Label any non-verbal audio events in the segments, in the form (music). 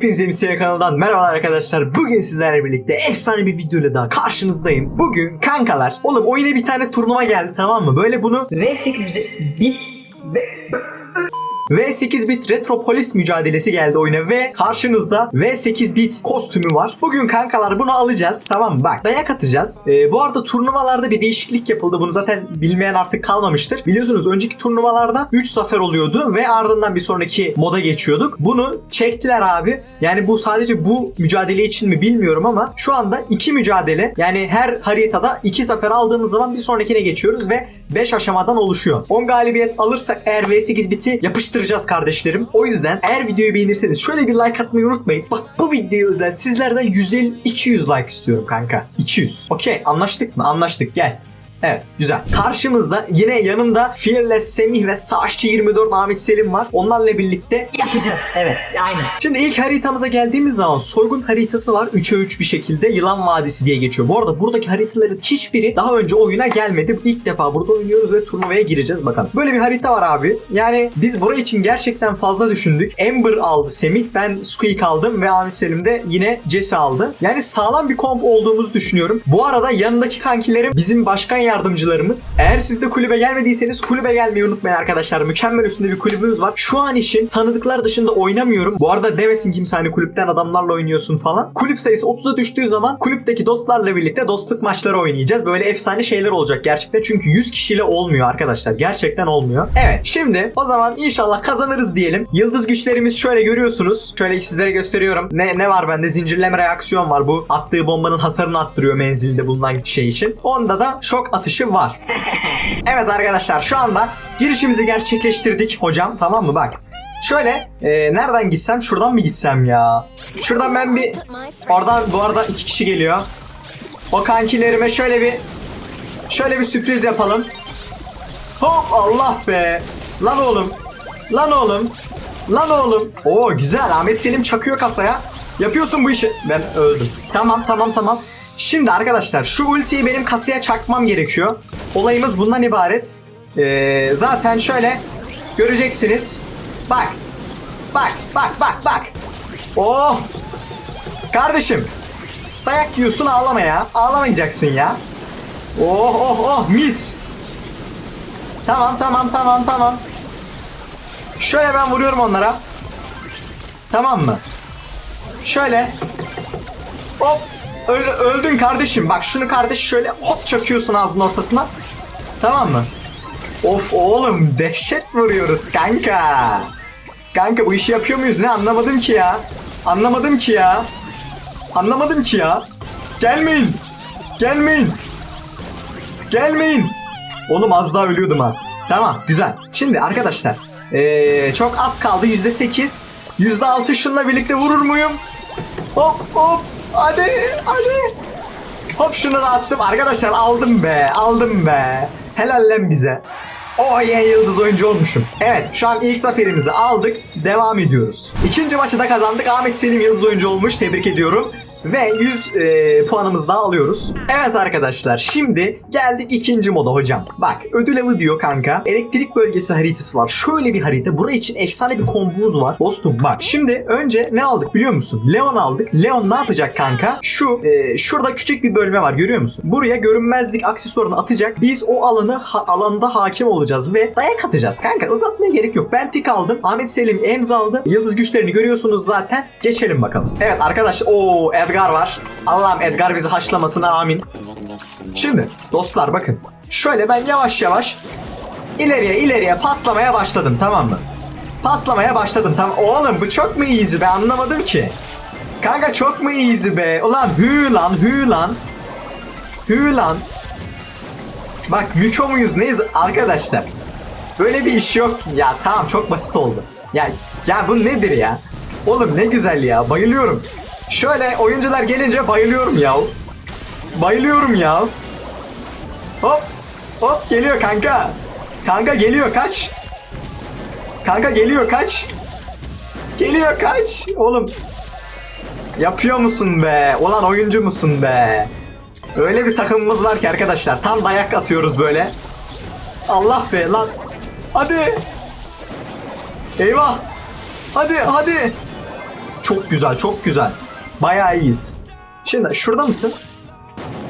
Hepinize MCA kanalından merhabalar arkadaşlar. Bugün sizlerle birlikte efsane bir videoyla daha karşınızdayım. Bugün kankalar, oğlum oyuna bir tane turnuva geldi tamam mı? Böyle bunu V8 bit V8 bit Retropolis mücadelesi geldi oyuna ve karşınızda V8 bit kostümü var. Bugün kankalar bunu alacağız tamam? Bak dayak atacağız. Ee, bu arada turnuvalarda bir değişiklik yapıldı. Bunu zaten bilmeyen artık kalmamıştır. Biliyorsunuz önceki turnuvalarda 3 zafer oluyordu ve ardından bir sonraki moda geçiyorduk. Bunu çektiler abi. Yani bu sadece bu mücadele için mi bilmiyorum ama şu anda 2 mücadele yani her haritada 2 zafer aldığımız zaman bir sonrakine geçiyoruz ve 5 aşamadan oluşuyor. 10 galibiyet alırsak eğer V8 biti yapıştıracağız kardeşlerim. O yüzden eğer videoyu beğenirseniz şöyle bir like atmayı unutmayın. Bak bu videoya özel sizlerden 150-200 like istiyorum kanka. 200. Okey anlaştık mı? Anlaştık gel. Evet güzel. Karşımızda yine yanımda Fearless Semih ve Savaşçı 24 Ahmet Selim var. Onlarla birlikte yapacağız. Evet, aynen. Şimdi ilk haritamıza geldiğimiz zaman soygun haritası var. 3'e 3 bir şekilde Yılan Vadisi diye geçiyor. Bu arada buradaki haritaların hiçbiri daha önce oyuna gelmedi. İlk defa burada oynuyoruz ve turnuvaya gireceğiz bakalım. Böyle bir harita var abi. Yani biz buraya için gerçekten fazla düşündük. Ember aldı Semih. Ben Squeak aldım ve Ahmet Selim de yine Jesse aldı. Yani sağlam bir komp olduğumuzu düşünüyorum. Bu arada yanındaki kankilerim bizim başkan yardımcılarımız. Eğer siz de kulübe gelmediyseniz kulübe gelmeyi unutmayın arkadaşlar. Mükemmel üstünde bir kulübümüz var. Şu an için tanıdıklar dışında oynamıyorum. Bu arada demesin kimse hani kulüpten adamlarla oynuyorsun falan. Kulüp sayısı 30'a düştüğü zaman kulüpteki dostlarla birlikte dostluk maçları oynayacağız. Böyle efsane şeyler olacak gerçekten. Çünkü 100 kişiyle olmuyor arkadaşlar. Gerçekten olmuyor. Evet şimdi o zaman inşallah kazanırız diyelim. Yıldız güçlerimiz şöyle görüyorsunuz. Şöyle sizlere gösteriyorum. Ne, ne var bende? Zincirleme reaksiyon var. Bu attığı bombanın hasarını attırıyor menzilde bulunan şey için. Onda da şok atışı var. (laughs) Evet arkadaşlar şu anda girişimizi gerçekleştirdik hocam tamam mı bak. Şöyle e, nereden gitsem şuradan mı gitsem ya? Şuradan ben bir oradan bu arada iki kişi geliyor. O kankilerime şöyle bir şöyle bir sürpriz yapalım. Hop Allah be. Lan oğlum. Lan oğlum. Lan oğlum. Oo güzel Ahmet Selim çakıyor kasaya. Yapıyorsun bu işi. Ben öldüm. Tamam tamam tamam. Şimdi arkadaşlar şu ultiyi benim kasaya çakmam gerekiyor. Olayımız bundan ibaret. Ee, zaten şöyle göreceksiniz. Bak. Bak bak bak bak. Oh. Kardeşim. Dayak yiyorsun ağlama ya. Ağlamayacaksın ya. Oh oh oh mis. Tamam tamam tamam tamam. Şöyle ben vuruyorum onlara. Tamam mı? Şöyle. Hop. Öl- öldün kardeşim. Bak şunu kardeş şöyle hop çakıyorsun ağzının ortasına. Tamam mı? Of oğlum dehşet vuruyoruz kanka. Kanka bu işi yapıyor muyuz ne anlamadım ki ya. Anlamadım ki ya. Anlamadım ki ya. Gelmeyin. Gelmeyin. Gelmeyin. Oğlum az daha ölüyordum ha. Tamam güzel. Şimdi arkadaşlar ee, çok az kaldı yüzde sekiz. Yüzde altı şunla birlikte vurur muyum? Hop hop hadi hadi. Hop şunu da attım. Arkadaşlar aldım be aldım be. Helal lan bize. Oh yeah yıldız oyuncu olmuşum. Evet şu an ilk zaferimizi aldık. Devam ediyoruz. İkinci maçı da kazandık. Ahmet Selim yıldız oyuncu olmuş. Tebrik ediyorum. Ve 100 e, puanımızı da alıyoruz. Evet arkadaşlar şimdi geldik ikinci moda hocam. Bak ödül avı diyor kanka. Elektrik bölgesi haritası var. Şöyle bir harita. Buraya için efsane bir kombomuz var. Dostum bak şimdi önce ne aldık biliyor musun? Leon aldık. Leon ne yapacak kanka? Şu e, şurada küçük bir bölme var görüyor musun? Buraya görünmezlik aksesuarını atacak. Biz o alanı ha, alanda hakim olacağız ve dayak atacağız kanka. Uzatmaya gerek yok. Ben tik aldım. Ahmet Selim emz aldı. Yıldız güçlerini görüyorsunuz zaten. Geçelim bakalım. Evet arkadaş o Edgar var. Allah'ım Edgar bizi haşlamasına amin. Şimdi dostlar bakın. Şöyle ben yavaş yavaş ileriye ileriye paslamaya başladım tamam mı? Paslamaya başladım tamam. Oğlum bu çok mu easy be anlamadım ki. Kanka çok mu easy be? Ulan hü lan hü lan. Hü lan. Bak Müko muyuz neyiz arkadaşlar? Böyle bir iş yok. Ya tamam çok basit oldu. Ya ya bu nedir ya? Oğlum ne güzel ya bayılıyorum. Şöyle oyuncular gelince bayılıyorum ya. Bayılıyorum ya. Hop hop geliyor kanka. Kanka geliyor kaç. Kanka geliyor kaç. Geliyor kaç. Oğlum yapıyor musun be? Ulan oyuncu musun be? Öyle bir takımımız var ki arkadaşlar. Tam dayak atıyoruz böyle. Allah be lan. Hadi. Eyvah. Hadi hadi. çok güzel çok güzel. Bayağı iyiyiz. Şimdi şurada mısın?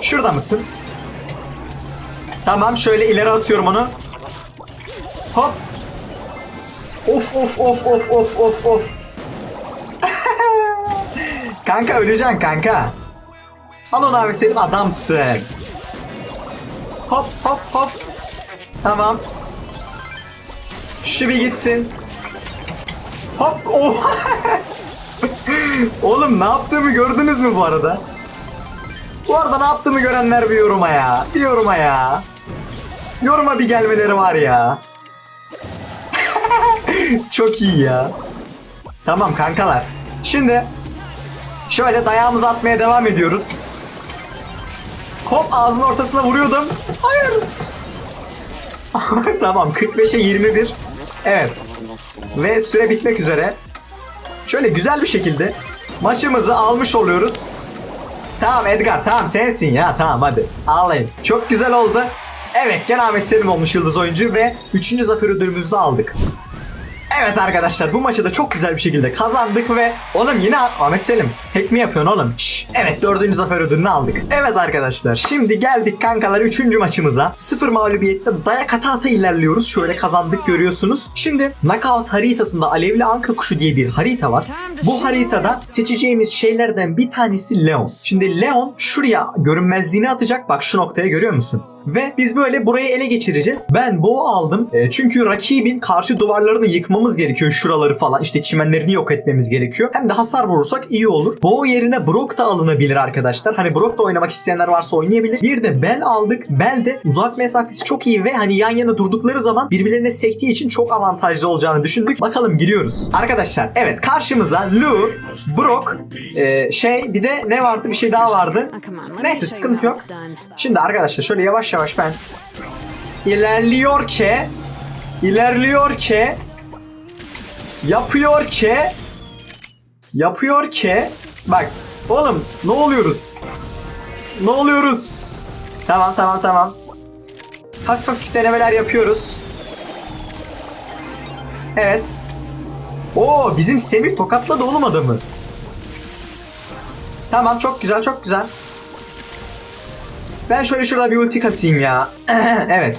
Şurada mısın? Tamam şöyle ileri atıyorum onu. Hop. Of of of of of of of. (laughs) kanka öleceksin kanka. Al onu abi senin adamsın. Hop hop hop. Tamam. Şu bir gitsin. Hop. Oh. (laughs) Oğlum ne yaptığımı gördünüz mü bu arada? Bu arada ne yaptığımı görenler bir yoruma ya. Bir yoruma ya. Yoruma bir gelmeleri var ya. (laughs) Çok iyi ya. Tamam kankalar. Şimdi şöyle dayağımızı atmaya devam ediyoruz. Hop ağzının ortasına vuruyordum. Hayır. (laughs) tamam 45'e 21. Evet. Ve süre bitmek üzere. Şöyle güzel bir şekilde maçımızı almış oluyoruz. Tamam Edgar tamam sensin ya tamam hadi ağlayın. Çok güzel oldu. Evet gene Ahmet Selim olmuş yıldız oyuncu ve 3. zafer ödülümüzü de aldık. Evet arkadaşlar bu maçı da çok güzel bir şekilde kazandık ve oğlum yine Ahmet Selim hack mi yapıyorsun oğlum? Şş. Evet dördüncü zafer ödülünü aldık. Evet arkadaşlar şimdi geldik kankalar üçüncü maçımıza. Sıfır mağlubiyette dayak ata ata ilerliyoruz. Şöyle kazandık görüyorsunuz. Şimdi knockout haritasında alevli anka kuşu diye bir harita var. Bu haritada seçeceğimiz şeylerden bir tanesi Leon. Şimdi Leon şuraya görünmezliğini atacak. Bak şu noktaya görüyor musun? Ve biz böyle burayı ele geçireceğiz. Ben boğ aldım. E, çünkü rakibin karşı duvarlarını yıkmamız gerekiyor. Şuraları falan işte çimenlerini yok etmemiz gerekiyor. Hem de hasar vurursak iyi olur. Boğ yerine Brock da alınabilir arkadaşlar. Hani Brock da oynamak isteyenler varsa oynayabilir. Bir de Bell aldık. Bell de uzak mesafesi çok iyi ve hani yan yana durdukları zaman birbirlerine sektiği için çok avantajlı olacağını düşündük. Bakalım giriyoruz. Arkadaşlar evet karşımıza Lu, Brock, e, şey bir de ne vardı bir şey daha vardı. Neyse sıkıntı yok. Şimdi arkadaşlar şöyle yavaş yavaş ben ilerliyor ki ilerliyor ki yapıyor ki yapıyor ki bak oğlum ne oluyoruz? Ne oluyoruz? Tamam tamam tamam. Hafif hafif denemeler yapıyoruz. Evet. Oo bizim Semih tokatladı oğlum adamı. Tamam çok güzel çok güzel. Ben şöyle şurada bir ulti kasayım ya. (clears throat) evet.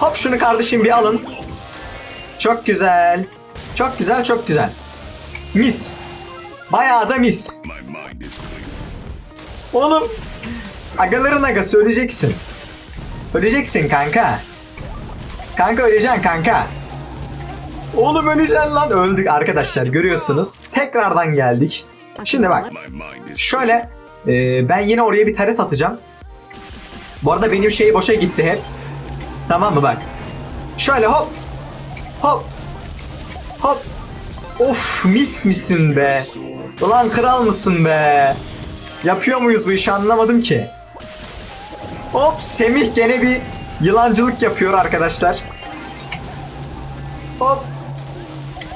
Hop şunu kardeşim bir alın. Çok güzel. Çok güzel çok güzel. Mis. Bayağı da mis. Oğlum. Agaların agası öleceksin. Öleceksin kanka. Kanka öleceksin kanka. Oğlum öleceksin lan. Öldük arkadaşlar görüyorsunuz. Tekrardan geldik. Şimdi bak. Şöyle ee, ben yine oraya bir taret atacağım. Bu arada benim şey boşa gitti hep. Tamam mı bak. Şöyle hop. Hop. Hop. Of mis misin be. Ulan kral mısın be. Yapıyor muyuz bu işi anlamadım ki. Hop Semih gene bir yılancılık yapıyor arkadaşlar. Hop.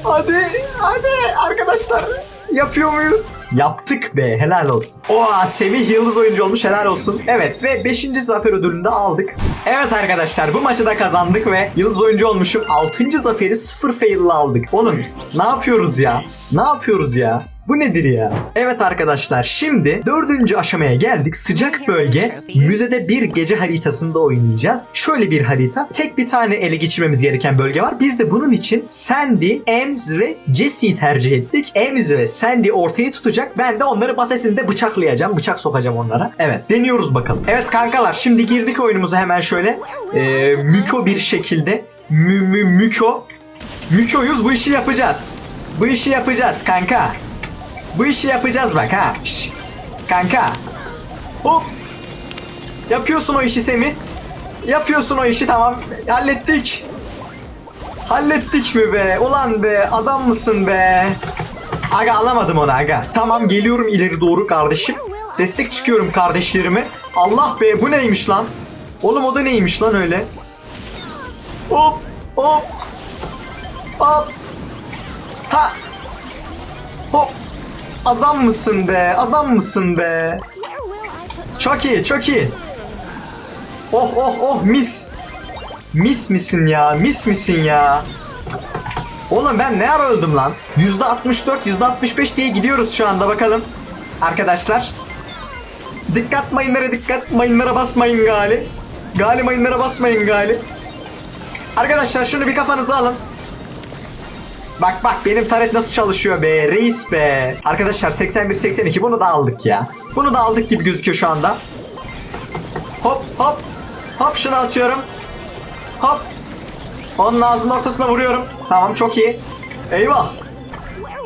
Hadi hadi arkadaşlar. Yapıyor muyuz? Yaptık be helal olsun. Oha Semih yıldız oyuncu olmuş helal olsun. Evet ve 5. zafer ödülünü de aldık. Evet arkadaşlar bu maçı da kazandık ve yıldız oyuncu olmuşum. 6. zaferi 0 fail aldık. Oğlum ne yapıyoruz ya? Ne yapıyoruz ya? Bu nedir ya? Evet arkadaşlar şimdi dördüncü aşamaya geldik. Sıcak bölge müzede bir gece haritasında oynayacağız. Şöyle bir harita. Tek bir tane ele geçirmemiz gereken bölge var. Biz de bunun için Sandy, Ems ve Jesse'yi tercih ettik. Ems ve Sandy ortaya tutacak. Ben de onları basesinde bıçaklayacağım. Bıçak sokacağım onlara. Evet deniyoruz bakalım. Evet kankalar şimdi girdik oyunumuza hemen şöyle. Ee, müko bir şekilde. Mü, mü, müko. Mükoyuz bu işi yapacağız. Bu işi yapacağız kanka. Bu işi yapacağız bak ha. Şş. Kanka. Hop. Yapıyorsun o işi Semih. Yapıyorsun o işi tamam. Hallettik. Hallettik mi be? Ulan be adam mısın be? Aga alamadım onu aga. Tamam geliyorum ileri doğru kardeşim. Destek çıkıyorum kardeşlerime. Allah be bu neymiş lan? Oğlum o da neymiş lan öyle? Hop hop hop. Ha. Hop. Adam mısın be? Adam mısın be? Çok iyi, çok iyi. Oh oh oh mis. Mis misin ya? Mis misin ya? Oğlum ben ne ara öldüm lan? %64, %65 diye gidiyoruz şu anda bakalım. Arkadaşlar. Dikkat mayınlara dikkat. Mayınlara basmayın gali. Gali mayınlara basmayın gali. Arkadaşlar şunu bir kafanıza alın. Bak bak benim taret nasıl çalışıyor be reis be. Arkadaşlar 81-82 bunu da aldık ya. Bunu da aldık gibi gözüküyor şu anda. Hop hop. Hop şunu atıyorum. Hop. Onun ağzının ortasına vuruyorum. Tamam çok iyi. Eyvah.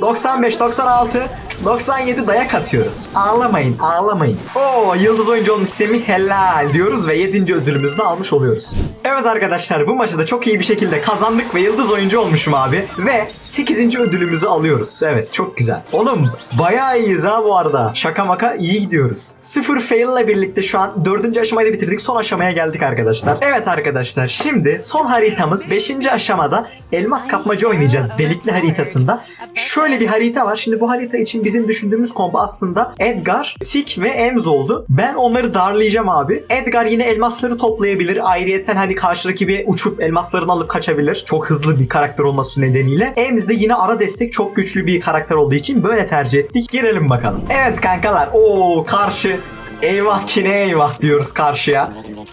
95, 96, 97 dayak atıyoruz. Ağlamayın, ağlamayın. Oo, yıldız oyuncu olmuş Semih helal diyoruz ve 7. ödülümüzü de almış oluyoruz. Evet arkadaşlar bu maçı da çok iyi bir şekilde kazandık ve yıldız oyuncu olmuşum abi. Ve 8. ödülümüzü alıyoruz. Evet çok güzel. Oğlum bayağı iyiyiz ha bu arada. Şaka maka iyi gidiyoruz. Sıfır fail ile birlikte şu an 4. aşamayı da bitirdik. Son aşamaya geldik arkadaşlar. Evet arkadaşlar şimdi son haritamız 5. aşamada elmas kapmaca oynayacağız delikli haritasında. Şöyle bir harita var. Şimdi bu harita için bizim düşündüğümüz kombo aslında Edgar, Tik ve Ems oldu. Ben onları darlayacağım abi. Edgar yine elmasları toplayabilir. Ayrıyeten hani karşı rakibi uçup elmaslarını alıp kaçabilir. Çok hızlı bir karakter olması nedeniyle. Ems de yine ara destek çok güçlü bir karakter olduğu için böyle tercih ettik. Girelim bakalım. Evet kankalar. Oo karşı Eyvah ki ne eyvah diyoruz karşıya.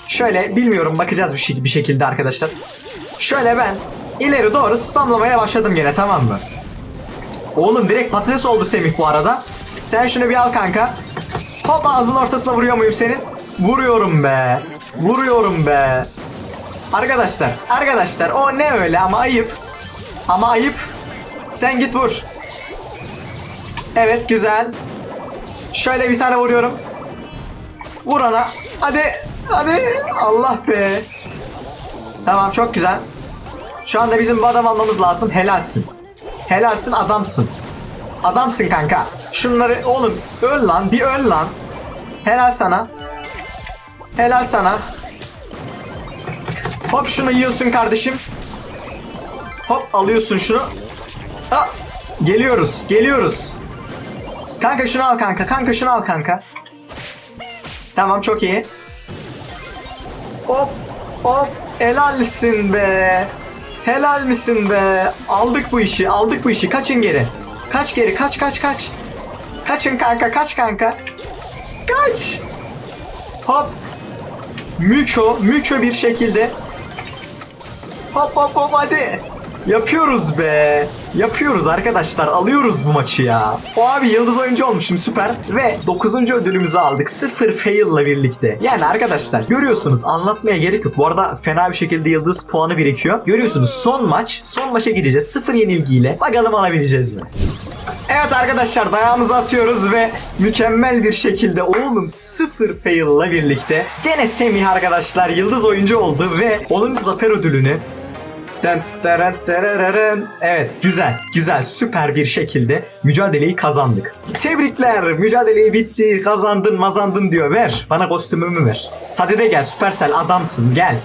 Şöyle bilmiyorum bakacağız bir, şey, bir şekilde arkadaşlar. Şöyle ben ileri doğru spamlamaya başladım gene tamam mı? Oğlum direkt patates oldu Semih bu arada. Sen şunu bir al kanka. Hop ağzının ortasına vuruyor muyum senin? Vuruyorum be. Vuruyorum be. Arkadaşlar, arkadaşlar o ne öyle ama ayıp. Ama ayıp. Sen git vur. Evet güzel. Şöyle bir tane vuruyorum. Vur ana. Hadi. Hadi. Allah be. Tamam çok güzel. Şu anda bizim bu adam almamız lazım. Helalsin. Helalsin adamsın. Adamsın kanka. Şunları oğlum öl lan bir öl lan. Helal sana. Helal sana. Hop şunu yiyorsun kardeşim. Hop alıyorsun şunu. Ha, geliyoruz geliyoruz. Kanka şunu al kanka. Kanka şunu al kanka. Tamam çok iyi. Hop hop helalsin be. Helal misin be? Aldık bu işi, aldık bu işi. Kaçın geri. Kaç geri, kaç kaç kaç. Kaçın kanka, kaç kanka. Kaç. Hop. Müço, müço bir şekilde. Hop hop hop hadi. Yapıyoruz be. Yapıyoruz arkadaşlar. Alıyoruz bu maçı ya. O abi yıldız oyuncu olmuşum süper. Ve 9. ödülümüzü aldık. 0 fail ile birlikte. Yani arkadaşlar görüyorsunuz anlatmaya gerek yok. Bu arada fena bir şekilde yıldız puanı birikiyor. Görüyorsunuz son maç. Son maça gideceğiz. 0 yenilgiyle. Bakalım alabileceğiz mi? Evet arkadaşlar dayağımızı atıyoruz ve mükemmel bir şekilde oğlum 0 fail ile birlikte gene Semih arkadaşlar yıldız oyuncu oldu ve 10. zafer ödülünü. Evet güzel güzel süper bir şekilde mücadeleyi kazandık. Tebrikler mücadeleyi bitti kazandın mazandın diyor ver bana kostümümü ver. Sadede gel Supercell adamsın gel.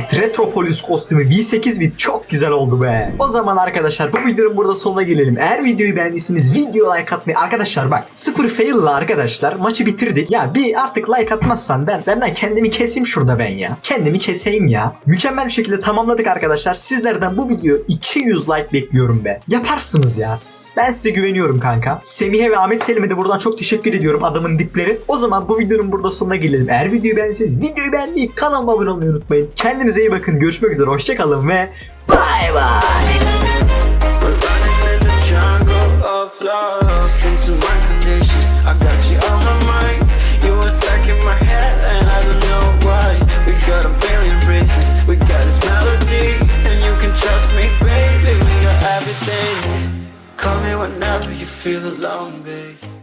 Evet Retropolis kostümü V8 bit çok güzel oldu be. O zaman arkadaşlar bu videonun burada sonuna gelelim. Eğer videoyu beğendiyseniz video like atmayı arkadaşlar bak sıfır fail ile arkadaşlar maçı bitirdik. Ya bir artık like atmazsan ben benden kendimi keseyim şurada ben ya. Kendimi keseyim ya. Mükemmel bir şekilde tamamladık arkadaşlar. Sizlerden bu video 200 like bekliyorum be. Yaparsınız ya siz. Ben size güveniyorum kanka. Semih'e ve Ahmet Selim'e de buradan çok teşekkür ediyorum adamın dipleri. O zaman bu videonun burada sonuna gelelim. Eğer videoyu beğendiyseniz videoyu beğenmeyi kanalıma abone olmayı unutmayın. Kendinize iyi bakın. Görüşmek üzere. Hoşçakalın ve bay bay. Call me whenever you feel alone, babe.